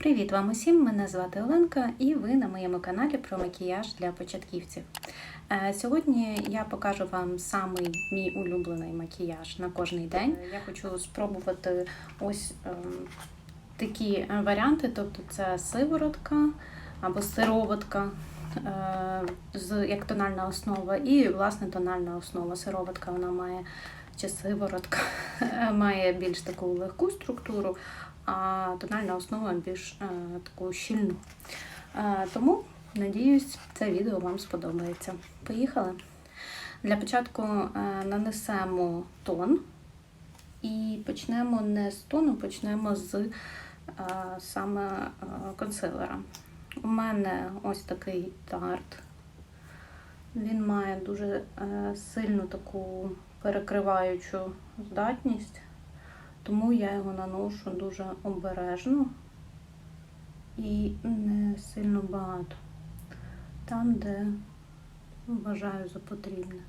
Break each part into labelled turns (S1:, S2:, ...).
S1: Привіт вам усім! Мене звати Оленка, і ви на моєму каналі про макіяж для початківців. Е, Сьогодні я покажу вам самий мій улюблений макіяж на кожний день. Е, Я хочу спробувати ось такі е, варіанти, тобто це сиворотка або сироватка. е, З як тональна основа, і власне тональна основа. Сироватка вона має чи сиворотка має більш таку легку структуру, а тональна основа більш е, таку щільну. Е, тому, надіюсь, це відео вам сподобається. Поїхали. Для початку е, нанесемо тон і почнемо не з тону, почнемо з саме консилера. У мене ось такий тарт. Він має дуже сильну таку перекриваючу здатність, тому я його наношу дуже обережно і не сильно багато. Там, де вважаю за потрібне.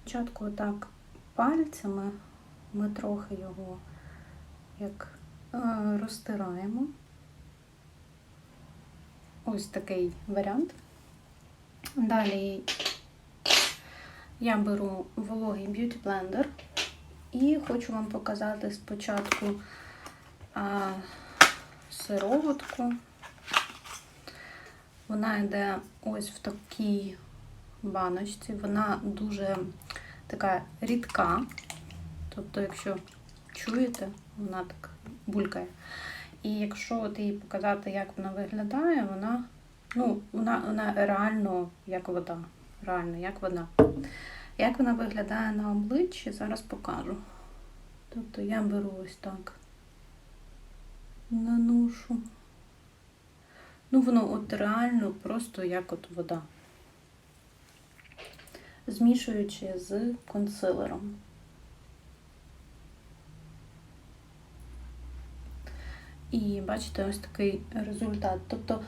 S1: Спочатку отак пальцями ми трохи його як е, розтираємо. Ось такий варіант. Далі я беру вологий б'юті блендер і хочу вам показати спочатку а, сироватку. Вона йде ось в такій баночці. Вона дуже така рідка. Тобто, якщо чуєте, вона так булькає. І якщо от їй показати, як вона виглядає, вона, ну, вона, вона реально як вода. Реально, як вода. Як вона виглядає на обличчі, зараз покажу. Тобто я беру ось так, наношу. Ну, воно от реально просто як от вода. Змішуючи з консилером. І бачите, ось такий результат. Тобто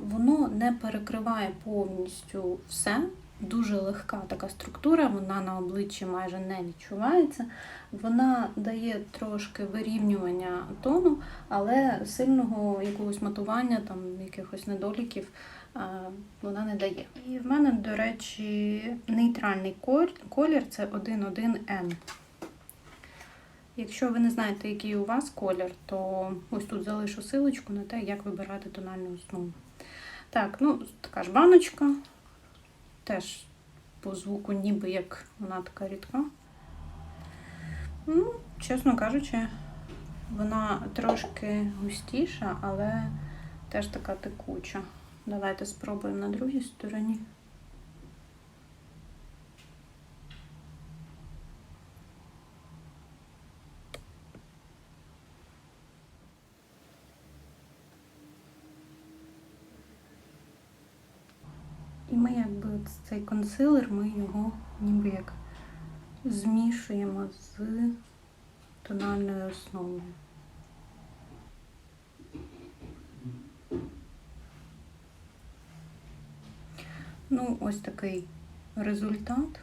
S1: воно не перекриває повністю все. Дуже легка така структура, вона на обличчі майже не відчувається. Вона дає трошки вирівнювання тону, але сильного якогось матування, там якихось недоліків а, вона не дає. І в мене, до речі, нейтральний колір це 1.1N. Якщо ви не знаєте, який у вас колір, то ось тут залишу силочку на те, як вибирати тональну основу. Так, ну, така ж баночка. Теж по звуку, ніби як вона така рідка. Ну, чесно кажучи, вона трошки густіша, але теж така текуча. Давайте спробуємо на другій стороні. І ми якби от цей консилер, ми його ніби як змішуємо з тональною основою. Ну, ось такий результат.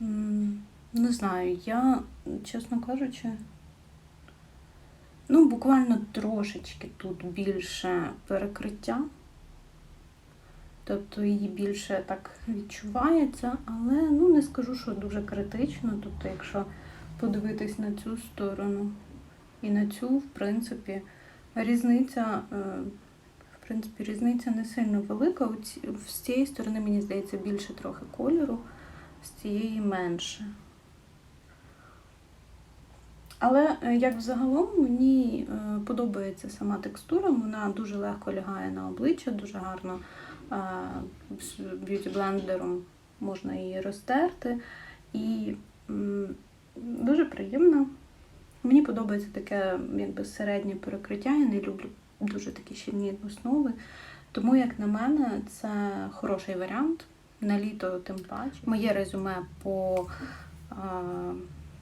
S1: Не знаю, я, чесно кажучи, ну, буквально трошечки тут більше перекриття. Тобто її більше так відчувається, але ну не скажу, що дуже критично. Тобто, якщо подивитись на цю сторону і на цю, в принципі, різниця, е, в принципі, різниця не сильно велика. З цієї сторони, мені здається, більше трохи кольору, з цієї менше. Але е, як взагалом мені е, подобається сама текстура, вона дуже легко лягає на обличчя, дуже гарно б'юті-блендером можна її розтерти. І дуже приємно. Мені подобається таке якби середнє перекриття. Я не люблю дуже такі щільні основи. Тому, як на мене, це хороший варіант. На літо тим паче. Моє резюме по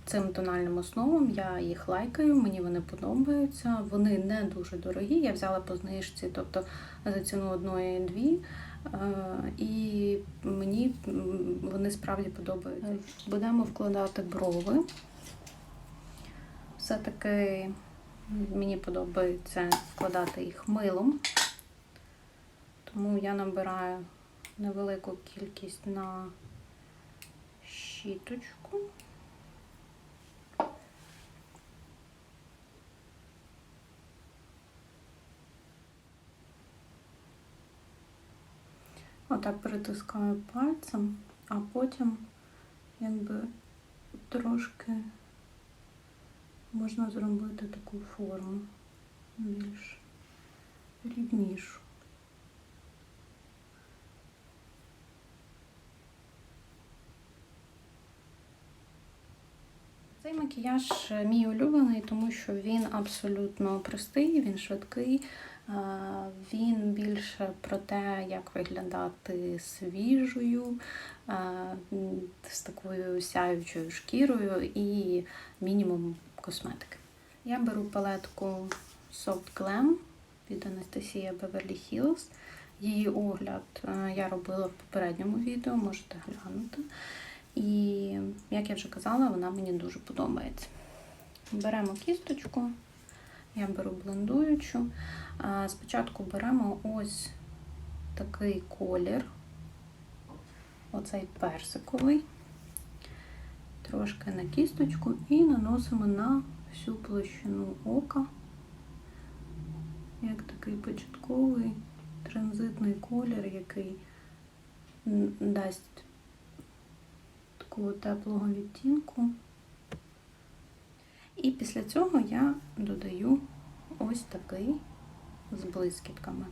S1: цим тональним основам. Я їх лайкаю, мені вони подобаються. Вони не дуже дорогі. Я взяла по знижці, тобто за ціну одної дві. Е, І мені вони справді подобаються. Будемо вкладати брови. Все-таки Мені подобається складати їх милом, тому я набираю невелику кількість на щіточку. Отак притискаю пальцем, а потім якби трошки можна зробити таку форму більш рівнішу. Цей макіяж мій улюблений, тому що він абсолютно простий, він швидкий, він більше про те, як виглядати свіжою, з такою сяючою шкірою і мінімум косметики. Я беру палетку Soft Glam від Анастасія Beverly Hills. Її огляд я робила в попередньому відео, можете глянути. І, як я вже казала, вона мені дуже подобається. Беремо кісточку, я беру блендуючу. Спочатку беремо ось такий колір, оцей персиковий, трошки на кісточку і наносимо на всю площину ока, як такий початковий транзитний колір, який дасть такого теплого відтінку. І після цього я додаю ось такий з блискітками.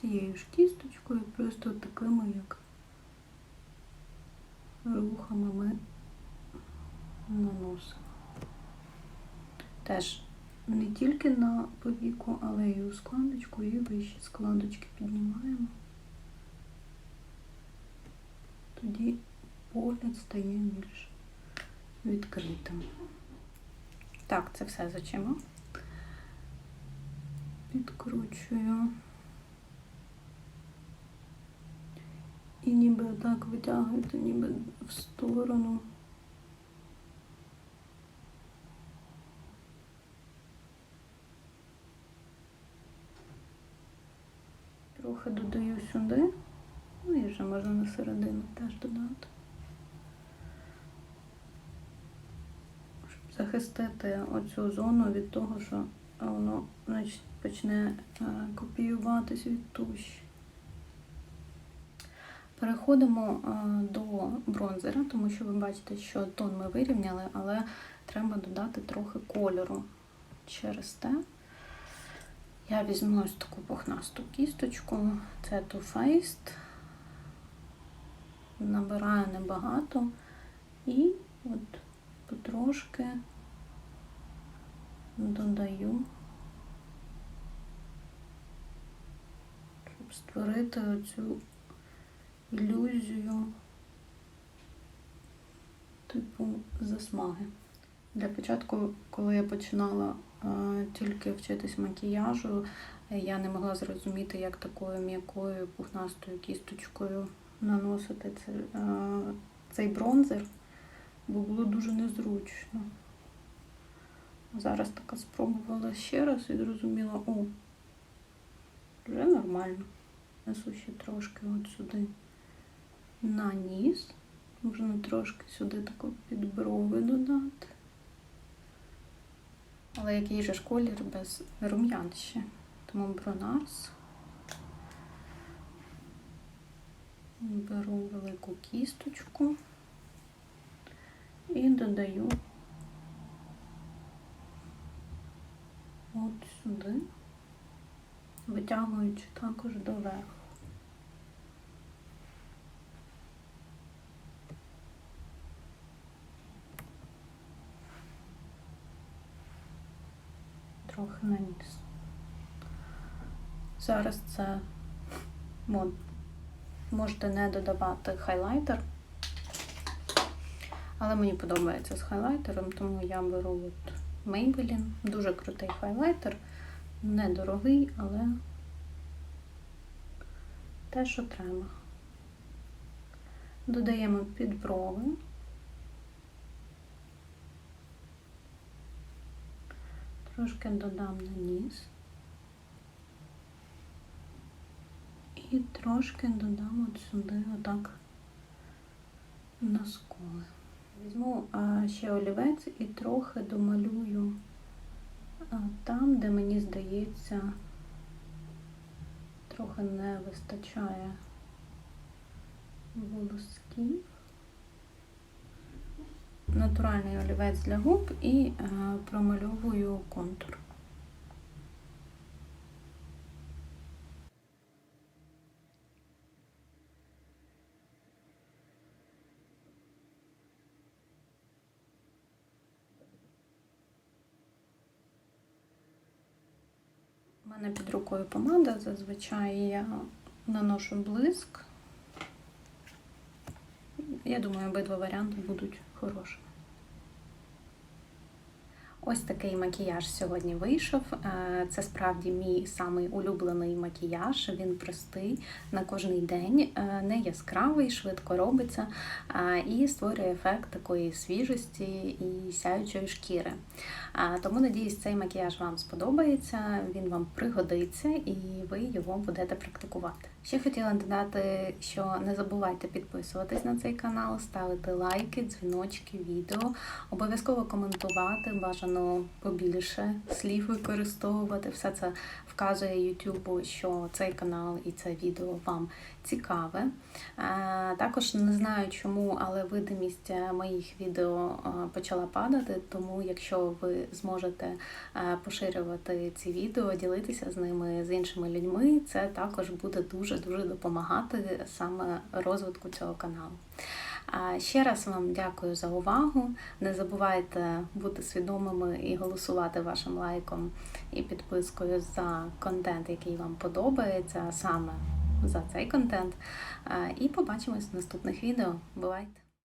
S1: Цією ж кісточкою, просто такими, як рухами ми наносимо. Теж не тільки на повіку, але й у складочку, і вищі складочки піднімаємо. Тоді погляд стає більш відкритим. Так, це все чим. Підкручую. І ніби так витягуєте, ніби в сторону. Трохи додаю сюди, ну і вже можна на середину теж додати. Захистити оцю зону від того, що воно почне е, копіюватись від туші. Переходимо е, до бронзера, тому що ви бачите, що тон ми вирівняли, але треба додати трохи кольору. Через те я візьму ось таку пухнасту кісточку, це Too Faced, набираю небагато і от потрошки додаю, щоб створити оцю ілюзію типу засмаги. Для початку, коли я починала е, тільки вчитись макіяжу, я не могла зрозуміти, як такою м'якою пухнастою кісточкою наносити е, цей бронзер бо було дуже незручно. Зараз така спробувала ще раз і зрозуміла, о, вже нормально. Несу ще трошки от сюди на ніс. Можна трошки сюди тако під брови додати. Але який же ж колір без рум'ян ще. Тому бронарс. Беру велику кісточку і додаю от сюди, витягуючи також доверху. Трохи на ніс. Зараз це мод. Можете не додавати хайлайтер. Але мені подобається з хайлайтером, тому я беру от Maybelline. Дуже крутий хайлайтер. Недорогий, але те, що треба. Додаємо під брови. Трошки додам на ніс. І трошки додам от сюди, отак на скули. Візьму ще олівець і трохи домалюю там, де мені здається, трохи не вистачає волосків. Натуральний олівець для губ і е, промальовую контур. Мене під рукою помада, зазвичай я наношу блиск. Я думаю, обидва варіанти будуть хорошими. Ось такий макіяж сьогодні вийшов. Е, Це справді мій самий улюблений макіяж. Він простий на кожний день, е, не яскравий, швидко робиться е, і створює ефект такої свіжості і сяючої шкіри. Тому надіюсь, цей макіяж вам сподобається, він вам пригодиться і ви його будете практикувати. Ще хотіла додати, що не забувайте підписуватись на цей канал, ставити лайки, дзвіночки, відео, обов'язково коментувати, бажано побільше слів використовувати. Все це вказує YouTube, що цей канал і це відео вам цікаве. Е, Також не знаю чому, але видимість моїх відео е, почала падати, тому якщо ви зможете е, поширювати ці відео, ділитися з ними з іншими людьми, це також буде дуже дуже допомагати саме розвитку цього каналу. Ще раз вам дякую за увагу. Не забувайте бути свідомими і голосувати вашим лайком і підпискою за контент, який вам подобається, саме за цей контент. І побачимось в наступних відео. Бувайте!